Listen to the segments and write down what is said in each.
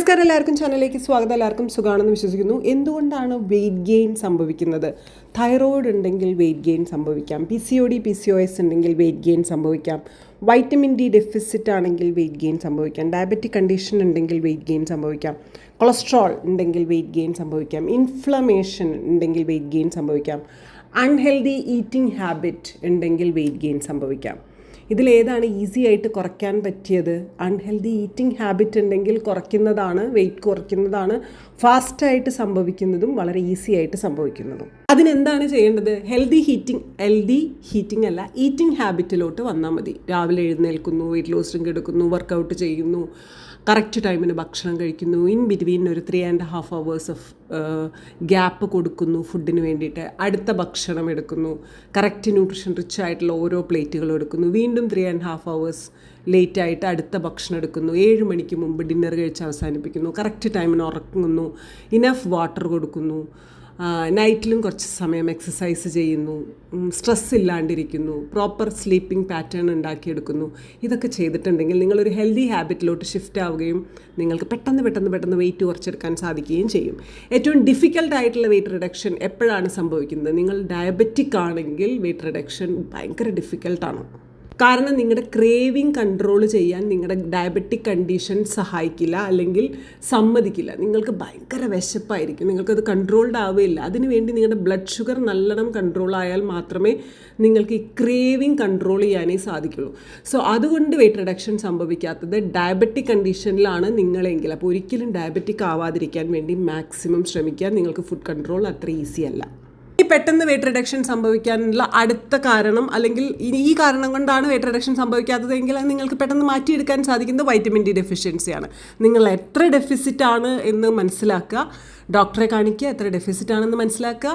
നമസ്കാരം എല്ലാവർക്കും. ചാനലിലേക്ക് സ്വാഗതം. എല്ലാവർക്കും സുഖമാണെന്ന് വിശ്വസിക്കുന്നു. എന്തുകൊണ്ടാണ് വെയിറ്റ് ഗെയിൻ സംഭവിക്കുന്നത്? തൈറോയിഡ് ഉണ്ടെങ്കിൽ വെയിറ്റ് ഗെയിൻ സംഭവിക്കാം. P C O D P C O S ഉണ്ടെങ്കിൽ വെയിറ്റ് ഗെയിൻ സംഭവിക്കാം. വൈറ്റമിൻ ഡി ഡെഫിസിറ്റ് ആണെങ്കിൽ വെയിറ്റ് ഗെയിൻ സംഭവിക്കാം. ഡയബറ്റിക് കണ്ടീഷൻ ഉണ്ടെങ്കിൽ വെയിറ്റ് ഗെയിൻ സംഭവിക്കാം. കൊളസ്ട്രോൾ ഉണ്ടെങ്കിൽ വെയിറ്റ് ഗെയിൻ സംഭവിക്കാം. ഇൻഫ്ലമേഷൻ ഉണ്ടെങ്കിൽ വെയിറ്റ് ഗെയിൻ സംഭവിക്കാം. അൺഹെൽതി ഈറ്റിംഗ് ഹാബിറ്റ് ഉണ്ടെങ്കിൽ വെയിറ്റ് ഗെയിൻ സംഭവിക്കാം. ഇതിലേതാണ് ഈസി ആയിട്ട് കുറയ്ക്കാൻ പറ്റിയത്. അൺഹെൽതി ഈറ്റിംഗ് ഹാബിറ്റ് ഉണ്ടെങ്കിൽ കുറയ്ക്കുന്നതാണ് വെയിറ്റ് കുറയ്ക്കുന്നതാണ് ഫാസ്റ്റായിട്ട് സംഭവിക്കുന്നതും വളരെ ഈസി ആയിട്ട് സംഭവിക്കുന്നതും. അതിനെന്താണ് ചെയ്യേണ്ടത്? ഹെൽത്തി ഹീറ്റിംഗ് ഹെൽത്തി ഹീറ്റിംഗ് അല്ല ഈറ്റിംഗ് ഹാബിറ്റിലോട്ട് വന്നാൽ മതി. രാവിലെ എഴുന്നേൽക്കുന്നു വെയിറ്റ് ലോസ് ഡ്രിങ്ക് എടുക്കുന്നു വർക്കൗട്ട് ചെയ്യുന്നു. കറക്റ്റ് ടൈമിന് ഭക്ഷണം കഴിക്കുന്നു. ഇൻ ബിറ്റ്വീൻ ഒരു three and half hours of gap കൊടുക്കുന്നു ഫുഡിന് വേണ്ടിയിട്ട്. അടുത്ത ഭക്ഷണം എടുക്കുന്നു. കറക്റ്റ് ന്യൂട്രീഷൻ റിച്ച് ആയിട്ടുള്ള ഓരോ പ്ലേറ്റുകളും എടുക്കുന്നു. വീണ്ടും three and half hours late ആയിട്ട് അടുത്ത ഭക്ഷണം എടുക്കുന്നു. ഏഴ് മണിക്ക് മുമ്പ് ഡിന്നർ കഴിച്ച് അവസാനിപ്പിക്കുന്നു. കറക്റ്റ് ടൈമിന് ഉറക്കുന്നു ഇനഫ് വാട്ടർ കൊടുക്കുന്നു. നൈറ്റിലും കുറച്ച് സമയം എക്സസൈസ് ചെയ്യുന്നു. സ്ട്രെസ് ഇല്ലാണ്ടിരിക്കുന്നു. പ്രോപ്പർ സ്ലീപ്പിംഗ് പാറ്റേൺ ഉണ്ടാക്കിയെടുക്കുന്നു. ഇതൊക്കെ ചെയ്തിട്ടുണ്ടെങ്കിൽ നിങ്ങളൊരു ഹെൽത്തി ഹാബിറ്റിലോട്ട് ഷിഫ്റ്റ് ആവുകയും നിങ്ങൾക്ക് പെട്ടെന്ന് പെട്ടെന്ന് പെട്ടെന്ന് വെയിറ്റ് കുറച്ചെടുക്കാൻ സാധിക്കുകയും ചെയ്യും. ഏറ്റവും ഡിഫിക്കൽട്ട് ആയിട്ടുള്ള വെയിറ്റ് റിഡക്ഷൻ എപ്പോഴാണ് സംഭവിക്കുന്നത്? നിങ്ങൾ ഡയബറ്റിക് ആണെങ്കിൽ വെയിറ്റ് റിഡക്ഷൻ ഭയങ്കര ഡിഫിക്കൽട്ടാണ് കാരണം നിങ്ങളുടെ ക്രേവിങ് കൺട്രോൾ ചെയ്യാൻ നിങ്ങളുടെ ഡയബറ്റിക് കണ്ടീഷൻ സഹായിക്കില്ല അല്ലെങ്കിൽ സമ്മതിക്കില്ല. നിങ്ങൾക്ക് ഭയങ്കര വിശപ്പായിരിക്കും. നിങ്ങൾക്കത് കൺട്രോൾഡ് ആവുകയില്ല. അതിനുവേണ്ടി നിങ്ങളുടെ ബ്ലഡ് ഷുഗർ നല്ലോണം കൺട്രോൾ ആയാൽ മാത്രമേ നിങ്ങൾക്ക് ഈ ക്രേവിങ് കൺട്രോൾ ചെയ്യാനേ സാധിക്കുള്ളൂ. സോ അതുകൊണ്ട് വെയിറ്റ് റിഡക്ഷൻ സംഭവിക്കാത്തത് ഡയബറ്റിക് കണ്ടീഷനിലാണ് നിങ്ങളെങ്കിൽ. അപ്പോൾ ഒരിക്കലും ഡയബറ്റിക് ആവാതിരിക്കാൻ വേണ്ടി മാക്സിമം ശ്രമിക്കുക. നിങ്ങൾക്ക് ഫുഡ് കൺട്രോൾ അത്ര ഈസി അല്ല. ഈ പെട്ടെന്ന് വെയിറ്റ് റിഡക്ഷൻ സംഭവിക്കാനുള്ള അടുത്ത കാരണം അല്ലെങ്കിൽ ഈ കാരണം കൊണ്ടാണ് വെയിറ്റ് റിഡക്ഷൻ സംഭവിക്കാത്തതെങ്കിൽ നിങ്ങൾക്ക് പെട്ടെന്ന് മാറ്റിയെടുക്കാൻ സാധിക്കുന്നത് വൈറ്റമിൻ ഡി ഡെഫിഷ്യൻസിയാണ് നിങ്ങൾ എത്ര ഡെഫിസിറ്റ് ആണ് എന്ന് മനസ്സിലാക്കുക. ഡോക്ടറെ കാണിക്കുക എത്ര ഡെഫിസിറ്റ് ആണെന്ന് മനസ്സിലാക്കുക.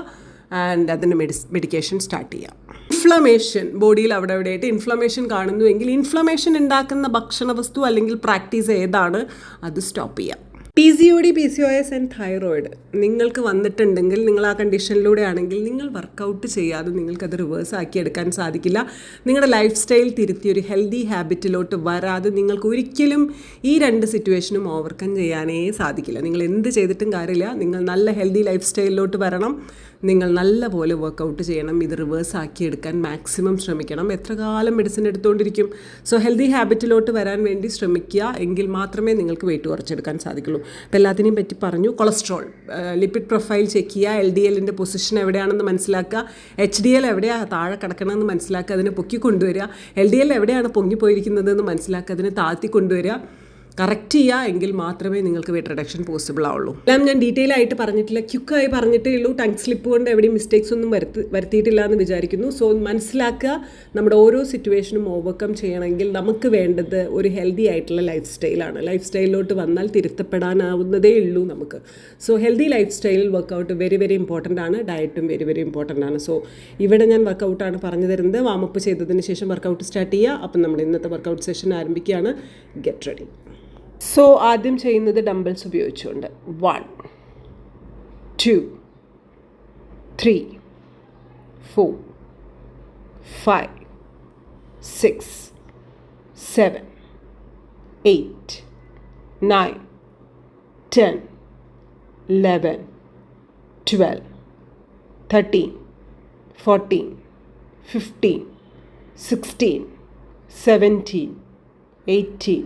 ആൻഡ് അതിന് മെഡി മെഡിക്കേഷൻ സ്റ്റാർട്ട് ചെയ്യാം ഇൻഫ്ലമേഷൻ ബോഡിയിൽ അവിടെ എവിടെയായിട്ട് ഇൻഫ്ലമേഷൻ കാണുന്നുവെങ്കിൽ ഇൻഫ്ലമേഷൻ ഉണ്ടാക്കുന്ന ഭക്ഷണ വസ്തു അല്ലെങ്കിൽ പ്രാക്ടീസ് ഏതാണ്? അത് സ്റ്റോപ്പ് ചെയ്യാം P C O D P C O S and thyroid നിങ്ങൾക്ക് വന്നിട്ടുണ്ടെങ്കിൽ നിങ്ങൾ ആ കണ്ടീഷനിലൂടെ ആണെങ്കിൽ നിങ്ങൾ വർക്കൗട്ട് ചെയ്യാതെ നിങ്ങൾക്കത് റിവേഴ്സ് ആക്കി എടുക്കാൻ സാധിക്കില്ല. നിങ്ങളുടെ ലൈഫ് സ്റ്റൈൽ തിരുത്തി ഒരു ഹെൽത്തി ഹാബിറ്റിലോട്ട് വരാതെ നിങ്ങൾക്ക് ഒരിക്കലും ഈ രണ്ട് സിറ്റുവേഷനും ഓവർകം ചെയ്യാനേ സാധിക്കില്ല. നിങ്ങൾ എന്ത് ചെയ്തിട്ടും കാര്യമില്ല. നിങ്ങൾ നല്ല ഹെൽത്തി ലൈഫ് സ്റ്റൈലിലോട്ട് വരണം. നിങ്ങൾ നല്ലപോലെ വർക്കൗട്ട് ചെയ്യണം ഇത് റിവേഴ്സ് ആക്കി എടുക്കാൻ മാക്സിമം ശ്രമിക്കണം. എത്ര കാലം മെഡിസിൻ എടുത്തുകൊണ്ടിരിക്കും സോ ഹെൽത്തി ഹാബിറ്റിലോട്ട് വരാൻ വേണ്ടി ശ്രമിക്കുക എങ്കിൽ മാത്രമേ നിങ്ങൾക്ക് വെയിറ്റ് കുറച്ചെടുക്കാൻ സാധിക്കുള്ളൂ. അപ്പോൾ എല്ലാത്തിനെയും പറ്റി പറഞ്ഞു. കൊളസ്ട്രോൾ ലിപ്പിഡ് പ്രൊഫൈൽ ചെക്ക് ചെയ്യുക. എൽ ഡി എല്ലിന്റെ പൊസിഷൻ എവിടെയാണെന്ന് മനസ്സിലാക്കുക. എച്ച് ഡി എൽ എവിടെയാണ് താഴെ കിടക്കണമെന്ന് മനസ്സിലാക്കുക. അതിനെ പൊക്കി കൊണ്ടുവരിക. എൽ ഡി എൽ എവിടെയാണ് പൊങ്ങിപ്പോയിരിക്കുന്നതെന്ന് മനസ്സിലാക്കുക. അതിനെ താഴ്ത്തി കൊണ്ടുവരിക. കറക്റ്റ് ചെയ്യുക എങ്കിൽ മാത്രമേ നിങ്ങൾക്ക് വെയിറ്റ് റിഡക്ഷൻ പോസിബിൾ ആവുള്ളൂ. എല്ലാം ഞാൻ ഡീറ്റെയിൽ ആയിട്ട് പറഞ്ഞിട്ടില്ല. ക്യുക്കായി പറഞ്ഞിട്ടേ ഉള്ളൂ. ടങ് സ്ലിപ്പ് കൊണ്ട് എവിടെയും മിസ്റ്റേക്സ് ഒന്നും വരുത്തി വരുത്തിയിട്ടില്ല എന്ന് വിചാരിക്കുന്നു. സോ മനസ്സിലാക്കുക നമ്മുടെ ഓരോ സിറ്റുവേഷനും ഓവർകം ചെയ്യണമെങ്കിൽ നമുക്ക് വേണ്ടത് ഒരു ഹെൽത്തി ആയിട്ടുള്ള ലൈഫ് സ്റ്റൈലാണ് ലൈഫ് സ്റ്റൈലിലോട്ട് വന്നാൽ തിരുത്തപ്പെടാനാവുന്നതേ ഉള്ളൂ നമുക്ക്. സോ ഹെൽത്തി ലൈഫ് സ്റ്റൈലിൽ വർക്കൗട്ട് വെരി വെരി ഇമ്പോർട്ടന്റ് ആണ്. ഡയറ്റും വെരി വെരി ഇമ്പോർട്ടന്റ് ആണ്. സോ ഇവിടെ ഞാൻ വർക്കൗട്ടാണ് പറഞ്ഞു തരുന്നത്. വാമപ്പ് ചെയ്തതിന് ശേഷം വർക്കൗട്ട് സ്റ്റാർട്ട് ചെയ്യുക. അപ്പം നമ്മൾ ഇന്നത്തെ വർക്കൗട്ട് സെഷൻ ആരംഭിക്കുകയാണ്. ഗെറ്റ് റെഡി സോ ആദ്യം ചെയ്യുന്നത് ഡംബിൾസ് ഉപയോഗിച്ചുകൊണ്ട്. One two three four five six seven eight nine ten eleven twelve thirteen fourteen fifteen sixteen seventeen eighteen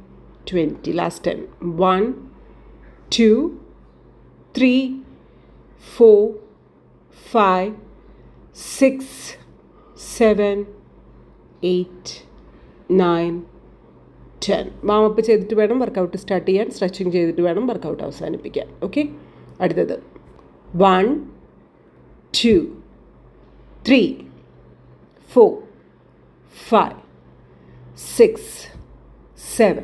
20 last time 1 2 3 4 5 6 7 8 9 ten warm up ചെയ്തിട്ട് വേണം വർക്കൗട്ട് സ്റ്റാർട്ട് ചെയ്യാൻ stretching ചെയ്തിട്ട് വേണം workout അവസാനിപ്പിക്കാൻ. Okay അടുത്തത്. One two three four five six seven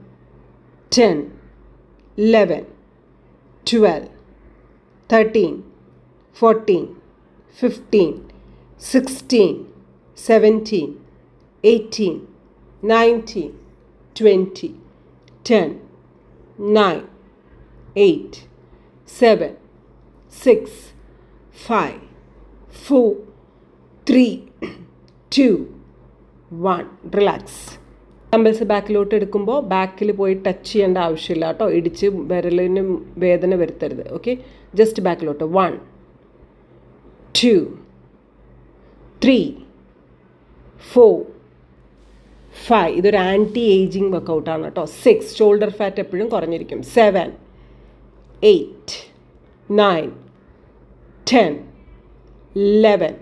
10, 11, 12, 13, 14, 15, 16, 17, 18, 19, 20, 10, 9, 8, 7, 6, 5, 4, 3, 2, 1. Relax. Dumbbells ബാക്കിലോട്ട് എടുക്കുമ്പോൾ ബാക്കിൽ പോയി ടച്ച് ചെയ്യേണ്ട ആവശ്യമില്ല കേട്ടോ. ഇടിച്ച് വിരലിന് വേദന വരുത്തരുത്. ഓക്കെ ജസ്റ്റ് ബാക്കിലോട്ട്. One two three four five ഇതൊരു ആന്റി ഏജിങ് വർക്കൗട്ടാണ് കേട്ടോ. സിക്സ് ഷോൾഡർ ഫാറ്റ് എപ്പോഴും കുറഞ്ഞിരിക്കും. Seven eight nine ten eleven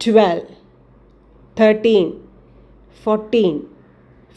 twelve thirteen fourteen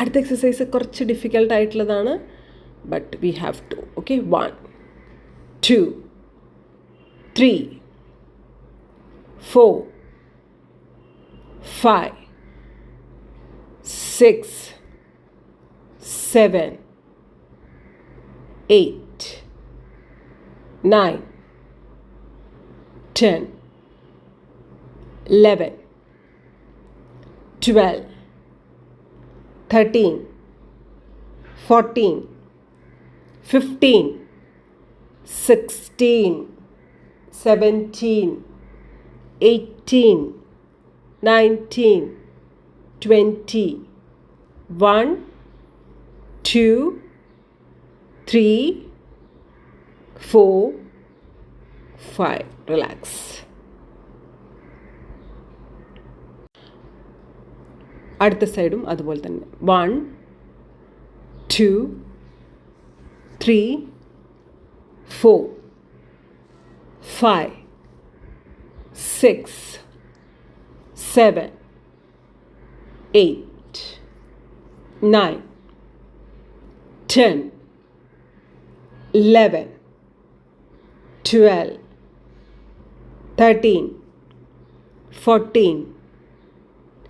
അടുത്ത എക്സസൈസ് കുറച്ച് ഡിഫിക്കൽട്ട് ആയിട്ടുള്ളതാണ്. But we have to okay one two three four five six seven eight nine ten eleven twelve thirteen, fourteen, fifteen, sixteen, seventeen, eighteen, nineteen, twenty, one, two, three, four, five. Relax. അടുത്ത സൈഡും അതുപോലെ തന്നെ. One two three four five six seven eight nine ten eleven twelve thirteen fourteen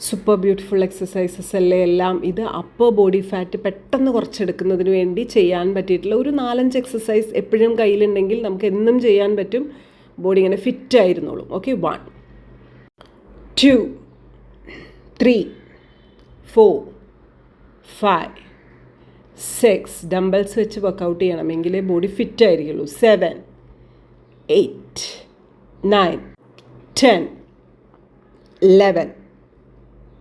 Super beautiful exercises അല്ലേ എല്ലാം. ഇത് upper body fat പെട്ടെന്ന് കുറച്ചെടുക്കുന്നതിന് വേണ്ടി ചെയ്യാൻ പറ്റിയിട്ടുള്ള ഒരു നാലഞ്ച് എക്സസൈസ് എപ്പോഴും കയ്യിലുണ്ടെങ്കിൽ നമുക്ക് എന്നും ചെയ്യാൻ പറ്റും. ബോഡി ഇങ്ങനെ fit ആയിരുന്നോളും. Okay one two three four five six dumbbells വെച്ച് വർക്കൗട്ട് ചെയ്യണമെങ്കിലേ body fit ആയിരിക്കുള്ളൂ. Seven eight nine ten eleven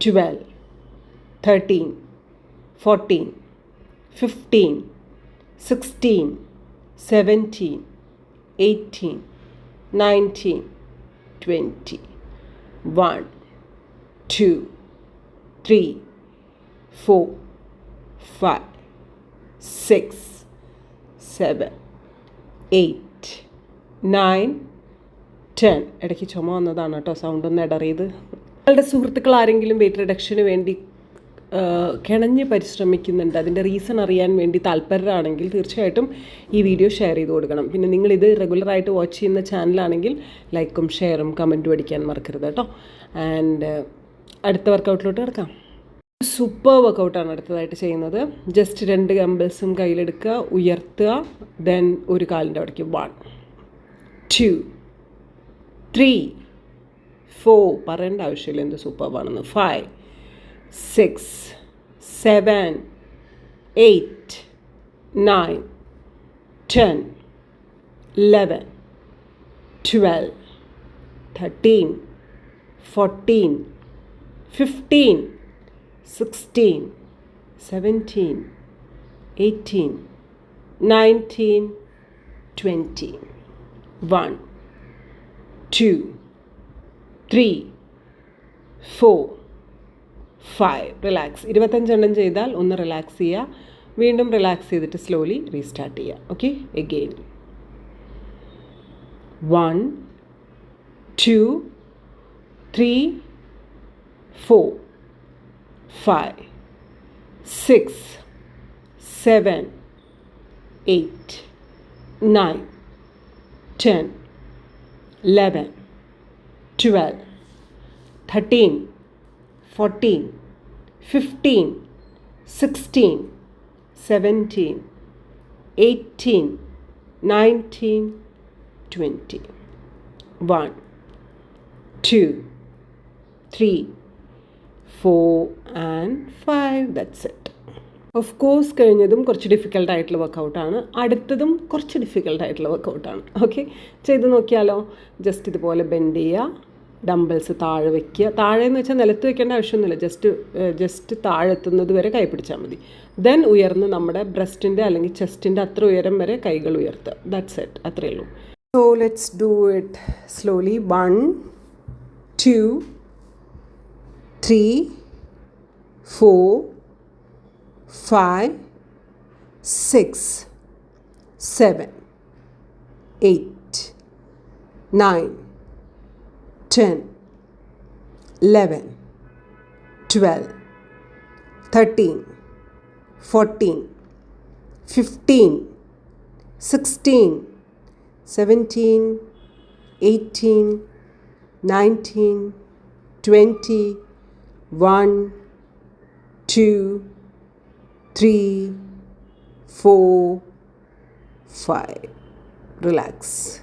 twelve thirteen fourteen fifteen sixteen seventeen eighteen nineteen twenty one two three four five six seven eight nine ten ഇടയ്ക്ക് ചുമ വന്നതാണ് കേട്ടോ. Sound ഒന്ന് ഇടറിയത്. നിങ്ങളുടെ സുഹൃത്തുക്കൾ ആരെങ്കിലും വെയിറ്റ് റിഡക്ഷന് വേണ്ടി കിണഞ്ഞ് പരിശ്രമിക്കുന്നുണ്ട്. അതിന്റെ റീസൺ അറിയാൻ വേണ്ടി താല്പര്യരാണെങ്കിൽ തീർച്ചയായിട്ടും ഈ വീഡിയോ ഷെയർ ചെയ്ത് കൊടുക്കണം. പിന്നെ നിങ്ങളിത് റെഗുലറായിട്ട് വാച്ച് ചെയ്യുന്ന ചാനലാണെങ്കിൽ ലൈക്കും ഷെയറും കമന്റും അടിക്കാൻ മറക്കരുത് കേട്ടോ. ആൻഡ് അടുത്ത വർക്കൗട്ടിലോട്ട് കിടക്കാം. സൂപ്പർ വർക്കൗട്ടാണ് അടുത്തതായിട്ട് ചെയ്യുന്നത്. ജസ്റ്റ് രണ്ട് ഗംബിൾസും കയ്യിലെടുക്കുക ഉയർത്തുക ദെൻ ഒരു കാലിന്റെ അവിടേക്ക് വൺ ടു ത്രീ ഫോർ പറയേണ്ട ആവശ്യമില്ല എന്ത് സൂപ്പർവാണെന്ന് five six seven eight nine ten eleven twelve thirteen fourteen fifteen 16, 17, 18, 19, 20. 1, 2, 3, 4, 5. Relax ഇരുപത്തഞ്ചെണ്ണം ചെയ്താൽ ഒന്ന് റിലാക്സ് ചെയ്യുക. വീണ്ടും റിലാക്സ് ചെയ്തിട്ട് സ്ലോലി റീസ്റ്റാർട്ട് ചെയ്യുക. Okay again one two three four five six seven eight nine ten eleven, twelve, thirteen fourteen fifteen sixteen seventeen eighteen nineteen twenty one two three four and five that's it of course കഴിഞ്ഞതും കുറച്ച് difficult ആയിട്ടുള്ള വർക്കൗട്ടാണ് അടുത്തതും കുറച്ച് difficult ആയിട്ടുള്ള വർക്കൗട്ടാണ് okay ചെയ്ത് നോക്കിയാലോ? Just ഇതുപോലെ bend ചെയ്യുക. ഡംബിൾസ് താഴെ വയ്ക്കുക താഴെ എന്ന് വെച്ചാൽ നിലത്ത് വെക്കേണ്ട ആവശ്യമൊന്നുമില്ല. ജസ്റ്റ് ജസ്റ്റ് താഴെ എത്തുന്നത് വരെ കൈ പിടിച്ചാൽ മതി. ദെൻ ഉയർന്ന് നമ്മുടെ ബ്രസ്റ്റിന്റെ അല്ലെങ്കിൽ ചെസ്റ്റിന്റെ അത്ര ഉയരം വരെ കൈകൾ ഉയർത്തുക. ദാറ്റ്സ് എറ്റ് അത്രയേ ഉള്ളൂ. So let's do it slowly one two three four five six seven eight nine 10, 11, 12, 13, 14, 15, 16, 17, 18, 19, 20, 1, 2, 3, 4, 5. Relax.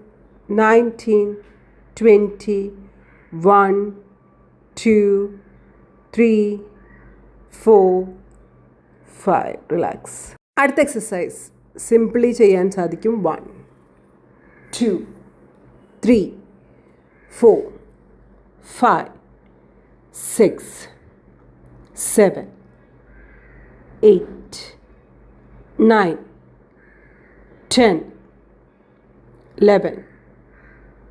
19, 20, 1, 2, 3, 4, 5. Relax അടുത്ത എക്സസൈസ് സിംപ്ലി ചെയ്യാൻ സാധിക്കും one two three four five six seven eight nine ten eleven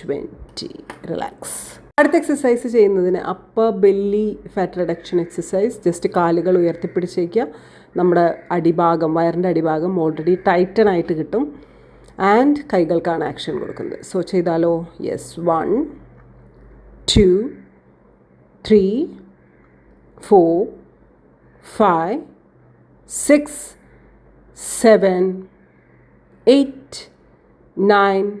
Twenty relax അടുത്ത exercise ചെയ്യുന്നതിന് upper belly fat reduction exercise just കാലുകൾ ഉയർത്തിപ്പിടിച്ചേക്കുക. നമ്മുടെ അടിഭാഗം വയറിന്റെ അടിഭാഗം ഓൾറെഡി ടൈറ്റൺ ആയിട്ട് കിട്ടും. ആൻഡ് കൈകൾക്കാണ് ആക്ഷൻ കൊടുക്കുന്നത്. സോ ചെയ്താലോ? Yes one two three four five six seven eight nine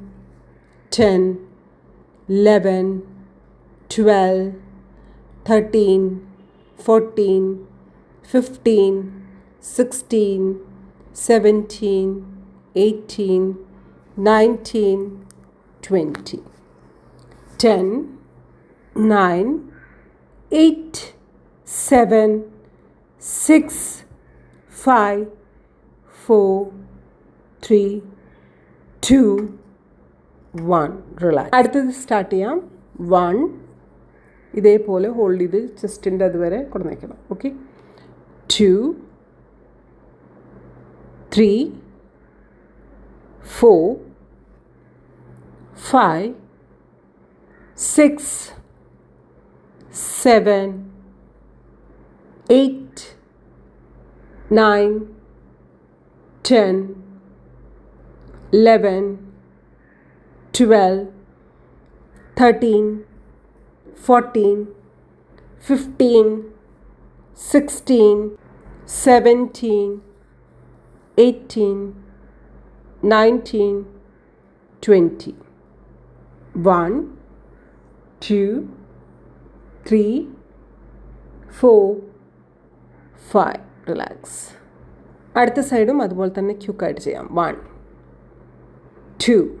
10, 11, 12, 13, 14, 15, 16, 17, 18, 19, 20. 10, 9, 8, 7, 6, 5, 4, 3, 2, one relax അടുത്തത് സ്റ്റാർട്ട് ചെയ്യാം. വൺ ഇതേപോലെ ഹോൾഡ് ചെയ്ത് ചെസ്റ്റിന്റെ അതുവരെ കൊടുന്നേക്കണം. Okay two three four five six seven eight nine ten eleven twelve thirteen fourteen fifteen sixteen seventeen eighteen nineteen twenty one two three four five relax അടുത്ത സൈഡും അതുപോലെ തന്നെ ക്യൂക്കായിട്ട് ചെയ്യാം. One two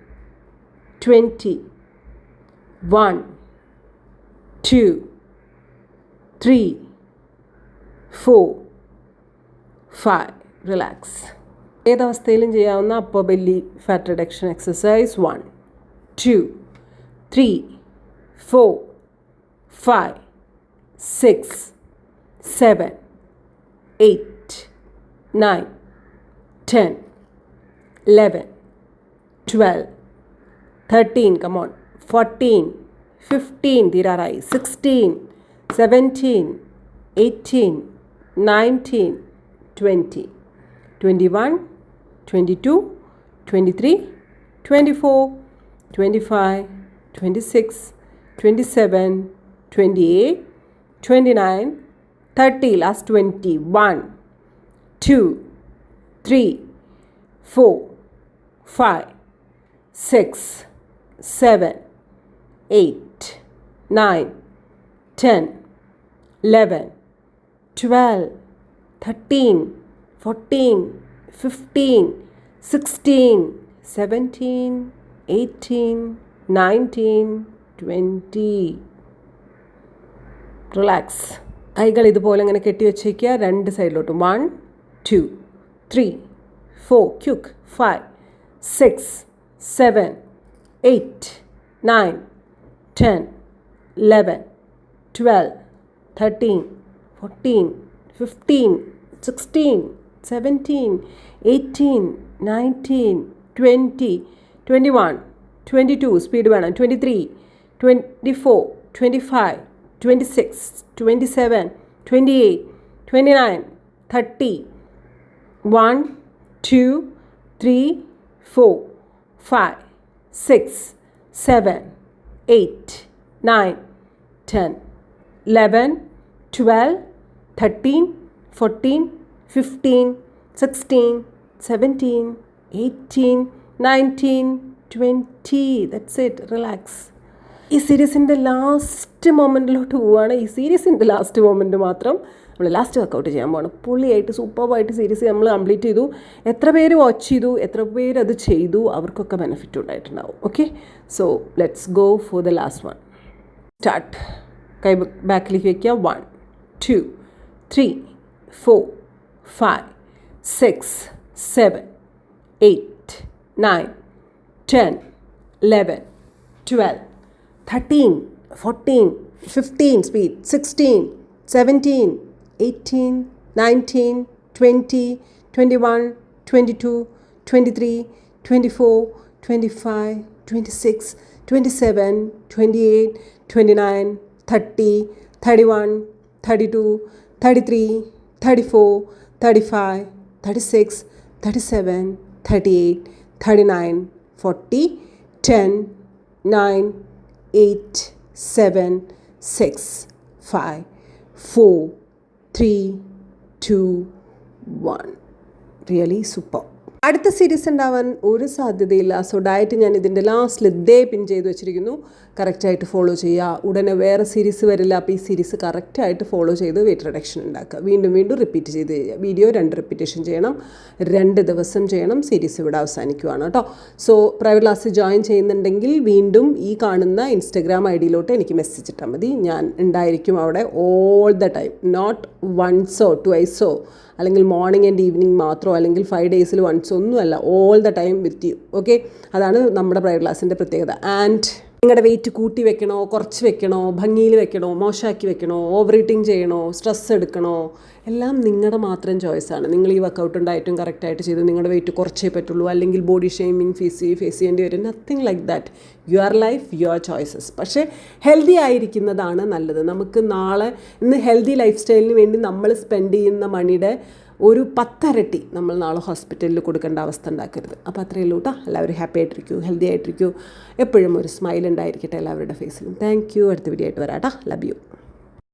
Twenty one two three four five relax ഏതവസ്ഥയിലും ചെയ്യാവുന്ന അപ്പോ belly fat reduction exercise one two three four five six seven eight nine ten eleven twelve 13, come on, 14, 15, Dirarai, 16, 17, 18, 19, 20, 21, 22, 23, 24, 25, 26, 27, 28, 29, 30, last 20, 1, 2, 3, 4, 5, 6, seven eight nine ten eleven twelve thirteen fourteen fifteen sixteen seventeen eighteen nineteen twenty relax കൈകൾ ഇതുപോലെ ഇങ്ങനെ കെട്ടി വെച്ചേക്കുക. രണ്ട് സൈഡിലോട്ട്. One two three four quick five six seven 8, 9, 10, 11, 12, 13, 14, 15, 16, 17, 18, 19, 20, 21, 22, speed വേണം 23, 24, 25, 26, 27, 28, 29, 30, 1, 2, 3, 4, 5, six seven eight nine ten eleven twelve thirteen fourteen fifteen sixteen seventeen eighteen nineteen twenty. That's it relax ഈ സീരീസിന്റെ ലാസ്റ്റ് മൊമെന്റിലോട്ട് പോവുകയാണ് ഈ സീരീസിന്റെ ലാസ്റ്റ് മൊമെന്റ് മാത്രം നമ്മൾ ലാസ്റ്റ് വർക്കൗട്ട് ചെയ്യാൻ പോകണം പുള്ളിയായിട്ട് സൂപ്പർവായിട്ട് സീരീസ് നമ്മൾ കംപ്ലീറ്റ് ചെയ്തു. എത്ര പേര് വാച്ച് ചെയ്തു എത്ര പേര് അത് ചെയ്തു അവർക്കൊക്കെ benefit ഉണ്ടായിട്ടുണ്ടാവും. Okay so let's go for the last one start കൈ ബാക്കിലേക്ക് വയ്ക്കുക one two three four five six seven eight nine ten eleven twelve thirteen fourteen fifteen speed sixteen seventeen 18, 19, 20, 21, 22, 23, 24, 25, 26, 27, 28, 29, 30, 31, 32, 33, 34, 35, 36, 37, 38, 39, 40, 10, 9, 8, 7, 6, 5, 4, three two one really super അടുത്ത series ഉണ്ടാവാൻ ഒരു സാധ്യതയില്ല. So diet ഞാൻ ഇതിന്റെ ലാസ്റ്റിൽ ഇതേ പിൻ ചെയ്ത് വെച്ചിരിക്കുന്നു. കറക്റ്റായിട്ട് ഫോളോ ചെയ്യുക. ഉടനെ വേറെ സീരീസ് വരില്ല. അപ്പോൾ ഈ സീരീസ് കറക്റ്റായിട്ട് ഫോളോ ചെയ്ത് വെയിറ്റ് റിഡക്ഷൻ ഉണ്ടാക്കുക. വീണ്ടും വീണ്ടും റിപ്പീറ്റ് ചെയ്ത് ചെയ്യുക. വീഡിയോ രണ്ട് റിപ്പീറ്റേഷൻ ചെയ്യണം. രണ്ട് ദിവസം ചെയ്യണം. സീരീസ് ഇവിടെ അവസാനിക്കുകയാണ് കേട്ടോ. സോ പ്രൈവറ്റ് ക്ലാസ് ജോയിൻ ചെയ്യുന്നുണ്ടെങ്കിൽ വീണ്ടും ഈ കാണുന്ന ഇൻസ്റ്റഗ്രാം ഐ ഡിയിലോട്ട് എനിക്ക് മെസ്സേജ് ഇട്ടാൽ മതി. ഞാൻ ഉണ്ടായിരിക്കും അവിടെ ഓൾ ദ ടൈം നോട്ട് വൺസോ ട്വൈസോ അല്ലെങ്കിൽ മോർണിംഗ് ആൻഡ് ഈവനിങ് മാത്രമോ അല്ലെങ്കിൽ ഫൈവ് ഡേയ്സിൽ വൺസ് ഒന്നുമല്ല. All the time with you okay അതാണ് നമ്മുടെ പ്രൈവറ്റ് ക്ലാസ്സിന്റെ പ്രത്യേകത. ആൻഡ് നിങ്ങളുടെ വെയിറ്റ് കൂട്ടി വെക്കണോ കുറച്ച് വെക്കണോ ഭംഗിയിൽ വെക്കണോ മോശമാക്കി വെക്കണോ ഓവർ ഈറ്റിംഗ് ചെയ്യണോ സ്ട്രെസ് എടുക്കണോ എല്ലാം നിങ്ങളുടെ മാത്രം ചോയ്സാണ് നിങ്ങൾ ഈ വർക്കൗട്ട് ഡയറ്റും കറക്റ്റായിട്ട് ചെയ്ത് നിങ്ങളുടെ വെയിറ്റ് കുറച്ചേ പറ്റുള്ളൂ. അല്ലെങ്കിൽ ബോഡി ഷെയ്മിങ് ഫേസ് ഫേസ് ചെയ്യേണ്ടി വരും nothing like that your life your choices പക്ഷേ ഹെൽത്തി ആയിരിക്കുന്നതാണ് നല്ലത്. നമുക്ക് നാളെ ഇന്ന് ഹെൽത്തി ലൈഫ് സ്റ്റൈലിന് വേണ്ടി നമ്മൾ സ്പെൻഡ് ചെയ്യുന്ന മണിയുടെ ഒരു പത്തരട്ടി നമ്മൾ നാളെ ഹോസ്പിറ്റലിൽ കൊടുക്കേണ്ട അവസ്ഥ ഉണ്ടാക്കരുത്. അപ്പോൾ അത്രയേ ഉള്ളൂ കേട്ടോ എല്ലാവരും ഹാപ്പി ആയിട്ടിരിക്കൂ ഹെൽത്തി ആയിട്ടിരിക്കൂ. എപ്പോഴും ഒരു സ്മൈൽ ഉണ്ടായിരിക്കട്ടെ എല്ലാവരുടെ ഫേസിലും. Thank you. അടുത്ത വീഡിയോ ആയിട്ട് വരാം കേട്ടോ ലവ് യു